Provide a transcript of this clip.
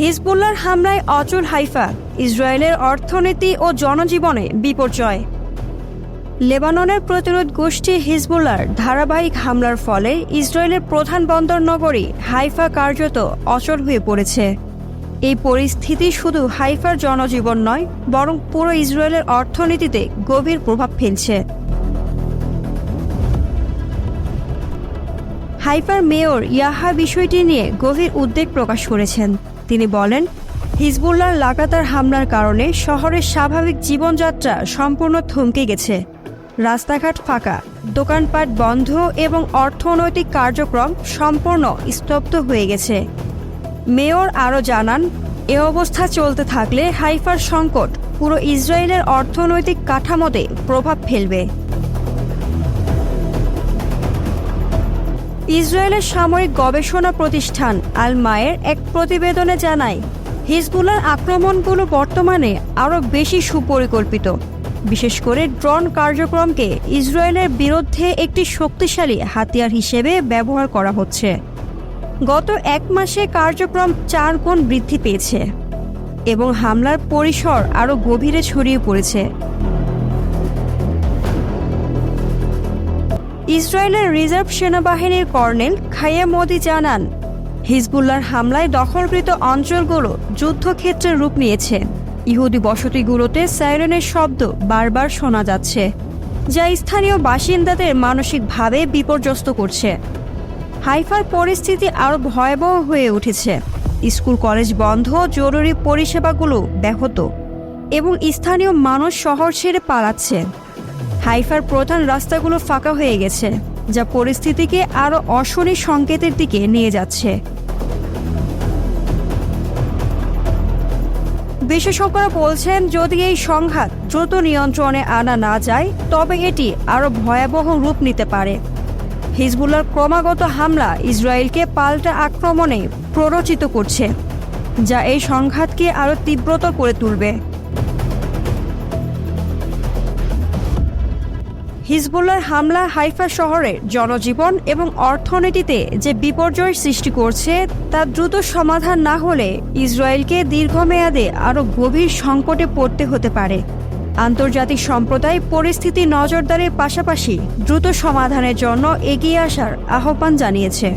হিজবুল্লার হামলায় অচল হাইফা, ইসরায়েলের অর্থনীতি ও জনজীবনে বিপর্যয়। লেবাননের প্রতিরোধ গোষ্ঠী হিজবুল্লার ধারাবাহিক হামলার ফলে ইসরায়েলের প্রধান বন্দর নগরী হাইফা কার্যত অচল হয়ে পড়েছে। এই পরিস্থিতি শুধু হাইফার জনজীবন নয়, বরং পুরো ইসরায়েলের অর্থনীতিতে গভীর প্রভাব ফেলছে। হাইফার মেয়র ইয়াহা বিষয়টি নিয়ে গভীর উদ্বেগ প্রকাশ করেছেন। তিনি বলেন হিজবুল্লার লাগাতার হামলার কারণে শহরের স্বাভাবিক জীবনযাত্রা সম্পূর্ণ থমকে গেছে। রাস্তাঘাট ফাঁকা, দোকানপাট বন্ধ এবং অর্থনৈতিক কার্যক্রম সম্পূর্ণ স্তব্ধ হয়ে গেছে। মেয়র আরও জানান, এ অবস্থা চলতে থাকলে হাইফার সংকট পুরো ইসরায়েলের অর্থনৈতিক কাঠামোতে প্রভাব ফেলবে। ইসরায়েলের সামরিক গবেষণা প্রতিষ্ঠান আল মায়ের এক প্রতিবেদনে জানায় হিজবুলার আক্রমণগুলো বর্তমানে আরও বেশি সুপরিকল্পিত। বিশেষ করে ড্রোন কার্যক্রমকে ইসরায়েলের বিরুদ্ধে একটি শক্তিশালী হাতিয়ার হিসেবে ব্যবহার করা হচ্ছে। গত এক মাসে কার্যক্রম চার গুণ বৃদ্ধি পেয়েছে এবং হামলার পরিসর আরও গভীরে ছড়িয়ে পড়েছে। ইসরায়েলের রিজার্ভ সেনাবাহিনীর কর্নেল খাইয়া মোদি জানান হিজবুল্লার হামলায় দখলকৃত অঞ্চলগুলো যুদ্ধক্ষেত্রের রূপ নিয়েছে। ইহুদি বসতিগুলোতে সাইরেনের শব্দ বারবার শোনা যাচ্ছে, যা স্থানীয় বাসিন্দাদের মানসিকভাবে বিপর্যস্ত করছে। হাইফার পরিস্থিতি আরও ভয়াবহ হয়ে উঠেছে। স্কুল কলেজ বন্ধ, জরুরি পরিষেবাগুলো ব্যাহত এবং স্থানীয় মানুষ শহর ছেড়ে পালাচ্ছে। হাইফার প্রধান রাস্তাগুলো ফাঁকা হয়ে গেছে, যা পরিস্থিতিকে আরও অশনি সংকেতের দিকে নিয়ে যাচ্ছে। বিশেষজ্ঞরা বলছেন, যদি এই সংঘাত দ্রুত নিয়ন্ত্রণে আনা না যায়, তবে এটি আরও ভয়াবহ রূপ নিতে পারে। হিজবুল্লার ক্রমাগত হামলা ইসরায়েলকে পাল্টা আক্রমণে প্ররোচিত করছে, যা এই সংঘাতকে আরও তীব্রতর করে তুলবে। হিজবুল্লার হামলা হাইফা শহরে জনজীবন এবং অর্থনীতিতে যে বিপর্যয় সৃষ্টি করছে, তা দ্রুত সমাধান না হলে ইসরায়েলকে দীর্ঘমেয়াদে আরও গভীর সংকটে পড়তে হতে পারে। আন্তর্জাতিক সম্প্রদায় পরিস্থিতি নজরদারির পাশাপাশি দ্রুত সমাধানের জন্য এগিয়ে আসার আহ্বান জানিয়েছে।